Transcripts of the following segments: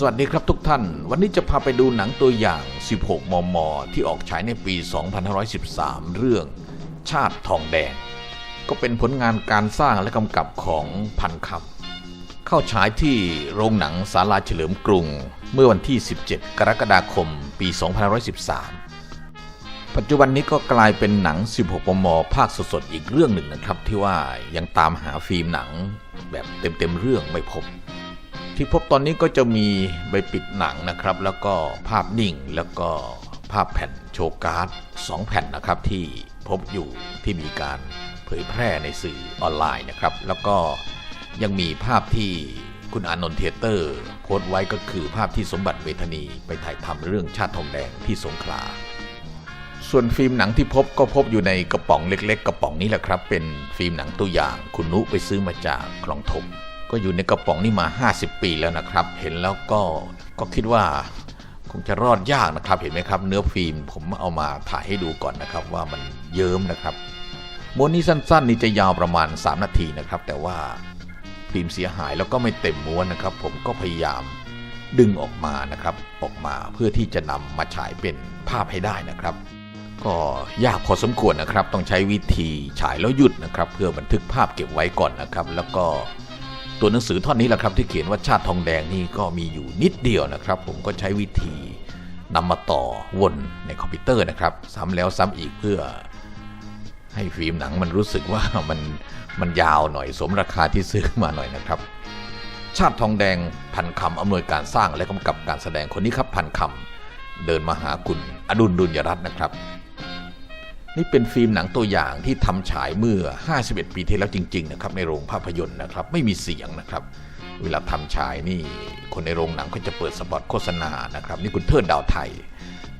สวัสดีครับทุกท่าน วันนี้จะพาไปดูหนังตัวอย่าง 16 มม ที่ออกฉายในปี 2513 เรื่อง ชาติทองแดง ก็เป็นผลงานการสร้างและกำกับของพันคำเข้าฉายที่โรงหนังศาลาเฉลิมกรุง เมื่อวันที่ 17 กรกฎาคม ปี 2513 ปัจจุบันนี้ก็กลายเป็นหนัง 16 มม ภาคสดๆ อีกเรื่องหนึ่งนะครับ ที่ว่ายังตามหาฟิล์มหนังแบบเต็มๆเรื่องไม่พบ ที่พบตอนนี้ก็จะมีใบปิดหนังนะครับ แล้วก็ภาพนิ่งแล้วก็ภาพแผ่นโชว์การ์ดสองแผ่นนะครับที่พบอยู่ที่มีการเผยแพร่ในสื่อออนไลน์นะครับ แล้วก็ยังมีภาพที่คุณอานนท์เทเตอร์โพสต์ไว้ก็คือภาพที่สมบัติเวทนีไปถ่ายทำเรื่องชาติทองแดงที่สงขลาส่วนฟิล์มหนังที่พบก็พบอยู่ในกระป๋องเล็ก ๆ กระป๋องนี้แหละครับ เป็นฟิล์มหนังตัวอย่าง คุณนุไปซื้อมาจากคลองถม ก็อยู่ในกระป๋องนี้มา 50 ปีแล้วนะครับ เห็นแล้วก็ก็คิดว่าคงจะรอดยากนะครับเห็นไหมครับ เนื้อฟิล์มผมเอามาถ่ายให้ดูก่อนนะครับว่ามันเยิ้มนะครับม้วนนี้สั้นๆ นี่จะยาวประมาณ 3 นาทีนะครับ แต่ว่าฟิล์มเสียหายแล้วก็ไม่เต็มม้วนนะครับ ผมก็พยายามดึงออกมานะครับ ออกมาเพื่อที่จะนำมาฉายเป็นภาพให้ได้นะครับ ก็ยากพอสมควรนะครับ ต้องใช้วิธีฉายแล้วหยุดนะครับ เพื่อบันทึกภาพเก็บไว้ก่อนนะครับ แล้วก็ ตัวหนังสือท่อนนี้แหละครับที่เขียนว่าชาติทองแดงนี่ก็มีอยู่นิดเดียวนะครับ ผมก็ใช้วิธีนำมาต่อวนในคอมพิวเตอร์นะครับ ซ้ำแล้วซ้ำอีกเพื่อ ให้ฟิล์มหนังมันรู้สึกว่ามันมันยาวหน่อยสมราคาที่ซื้อมาหน่อยนะครับ ชาติทองแดงพันคำอำนวยการสร้างและกำกับการแสดงคนนี้ครับพันคำเดินมาหาคุณอดุลดุลยรัตน์นะครับ นี่เป็นฟิล์มหนังตัวอย่างที่ทำฉายเมื่อ 51 ปีที่แล้วจริง ๆ นะครับ ในโรงภาพยนตร์นะครับ ไม่มีเสียงนะครับ เวลาทำฉายนี่ คนในโรงหนังก็จะเปิดสปอตโฆษณานะครับ นี่คุณเทิดดาวไทย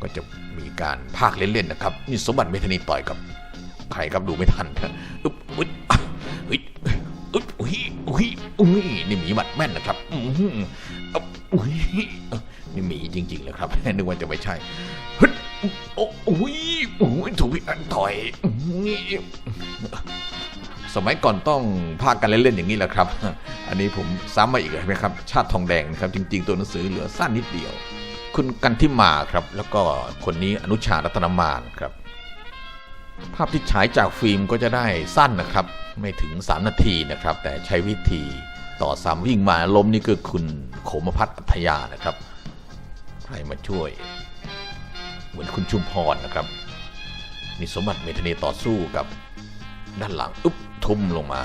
ก็จะมีการพากย์เล่นๆนะครับ นี่สมบัติเมธานีต่อยกับใครครับดูไม่ทันอุ๊บอุ๊ยอะอุ๊ยอุ๊ยอุ๊ยอุ๊ยอุ๊ยนี่หมีหมัดแม่นนะครับอื้อหืออะอุ๊ยนี่หมีจริงๆเลยครับนึกว่าจะไม่ใช่ฮึด โอ้โอ้ยถูกพี่อันต่อย สมัยก่อนต้องพากันเล่นๆอย่างนี้แหละครับ อันนี้ผมซ้ำมาอีกเห็นไหมครับ ชาติทองแดงนะครับ จริง ๆ ตัวหนังสือเหลือสั้นนิดเดียว คุณกันทิมาครับ แล้วก็คนนี้อนุชารัตนมานครับ ภาพที่ฉายจากฟิล์มก็จะได้สั้นนะครับ ไม่ถึง 3 นาทีนะครับ แต่ใช้วิธีต่อซ้ำวิ่งมาล้มนี่คือคุณโขมพัฒน์อัธยานะครับ ใครมาช่วย เหมือนคุณชุมพรนะครับนี่สมบัติเมธนีต่อสู้กับด้านหลังอุ๊บทุ่มลงมา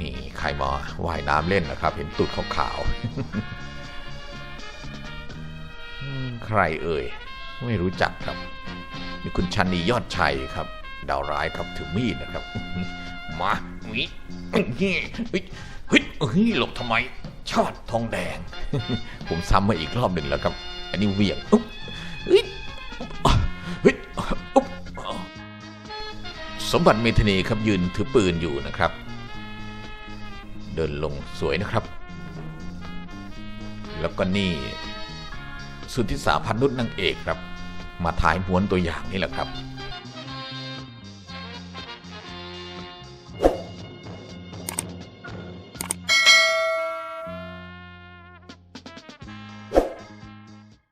นี่ใครมาว่ายน้ำเล่นนะครับ เห็นตุดขาวๆใครเอ่ย ไม่รู้จักครับนี่คุณชันนียอดชัยครับ ดาวร้ายครับถือมีดนะครับ มาวิเฮ้ยเฮ้ยฮ้ยเฮ้ยหลบทำไมชาติทองแดง ผมซ้ำมาอีกรอบหนึ่งแล้วครับ อันนี้เหวี่ยงอุ๊บเฮ้ยอุ๊บอุ๊บสมบัติเมธนีครับยืนถือปืนอยู่นะครับ เดินลงสวยนะครับ แล้วก็นี่ สุทธิสาพันนุษย์นางเอกครับ มาถ่ายม้วนตัวอย่างนี่แหละครับ